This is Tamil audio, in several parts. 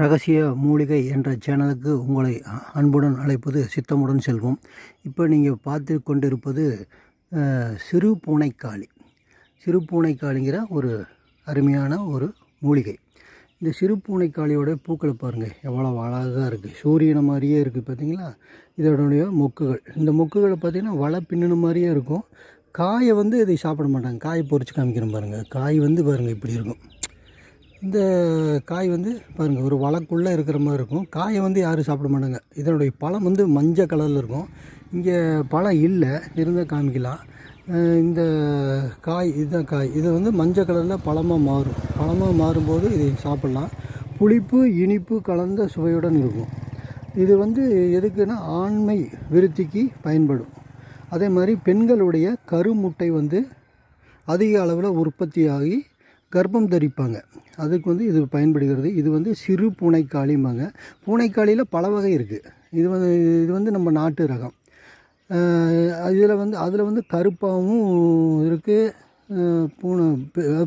ரகசிய மூலிகை என்ற சேனலுக்கு உங்களை அன்புடன் அழைப்பது சித்தமுடன் செல்வம். இப்போ நீங்கள் பார்த்து கொண்டிருப்பது சிறு பூனைக்காளி. சிறு பூனைக்காளிங்கிற ஒரு அருமையான ஒரு மூலிகை. இந்த சிறு பூனைக்காளியோட பூக்களை பாருங்கள் எவ்வளோ அழகாக இருக்குது சூரியனை மாதிரியே இருக்குது பார்த்தீங்களா? இதனுடைய மொக்குகள். இந்த மொக்குகளை பார்த்தீங்கன்னா வலை பின்னணு மாதிரியே இருக்கும். காயை வந்து இதை சாப்பிட மாட்டாங்க. காயை பொறிச்சு காமிக்கிறேன் பாருங்கள் காய் வந்து பாருங்கள் இப்படி இருக்கும். இந்த காய் வந்து பாருங்கள் ஒரு வளக்குள்ளே இருக்கிற மாதிரி இருக்கும். காயை வந்து யாரும் சாப்பிட மாட்டாங்க. இதனுடைய பழம் வந்து மஞ்சள் கலரில் இருக்கும். இங்கே பழம் இல்லை இருந்தால் காமிக்கலாம் இந்த காய் இதுதான் காய். இது வந்து மஞ்சள் கலரில் பழமாக மாறும். பழமாக மாறும்போது இதை சாப்பிட்லாம். புளிப்பு இனிப்பு கலந்த சுவையுடன் இருக்கும். இது வந்து எதுக்குன்னா ஆண்மை விருத்திக்கு பயன்படும். அதே மாதிரி பெண்களுடைய கருமுட்டை வந்து அதிக அளவில் உற்பத்தியாகி கர்ப்பம் தரிப்பாங்க. அதுக்கு வந்து இது பயன்படுகிறது. இது வந்து சிறு பூனைக்காளிம்பாங்க. பூனைக்காளியில் பல வகை இருக்குது இது வந்து இது வந்து நம்ம நாட்டு ரகம். இதில் வந்து அதில் வந்து கருப்பாகவும் இருக்குது பூனை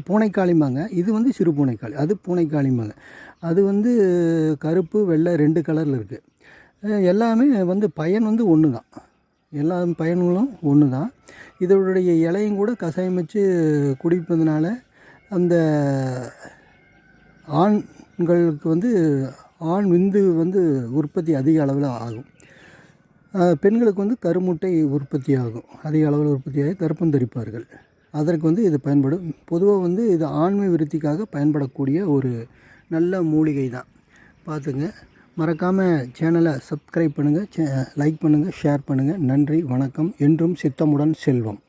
பூனைக்காளிம்பாங்க. இது வந்து சிறு பூனைக்காளி. அது பூனைக்காளிம்பாங்க. அது வந்து கருப்பு வெள்ளை ரெண்டு கலரில் இருக்குது எல்லாமே வந்து பயன் வந்து ஒன்று தான் எல்லா பயன்களும் ஒன்று தான் இதனுடைய இலையும் கூட கசாயம் வச்சு குடிப்பதனால அந்த ஆண்களுக்கு வந்து ஆண் விந்து வந்து உற்பத்தி அதிக அளவில் ஆகும். பெண்களுக்கு வந்து கருமுட்டை உற்பத்தி ஆகும். அதிக அளவில் உற்பத்தியாகி கருப்பம் தரிப்பார்கள். அதற்கு வந்து இது பயன்படும். பொதுவாக வந்து இது ஆண்மை விருத்திக்காக பயன்படக்கூடிய ஒரு நல்ல மூலிகை தான். பார்த்துங்க. மறக்காமல் சேனலை சப்ஸ்கிரைப் பண்ணுங்கள் லைக் பண்ணுங்கள் ஷேர் பண்ணுங்கள் நன்றி வணக்கம். என்றும் சித்தமுடன் செல்வம்.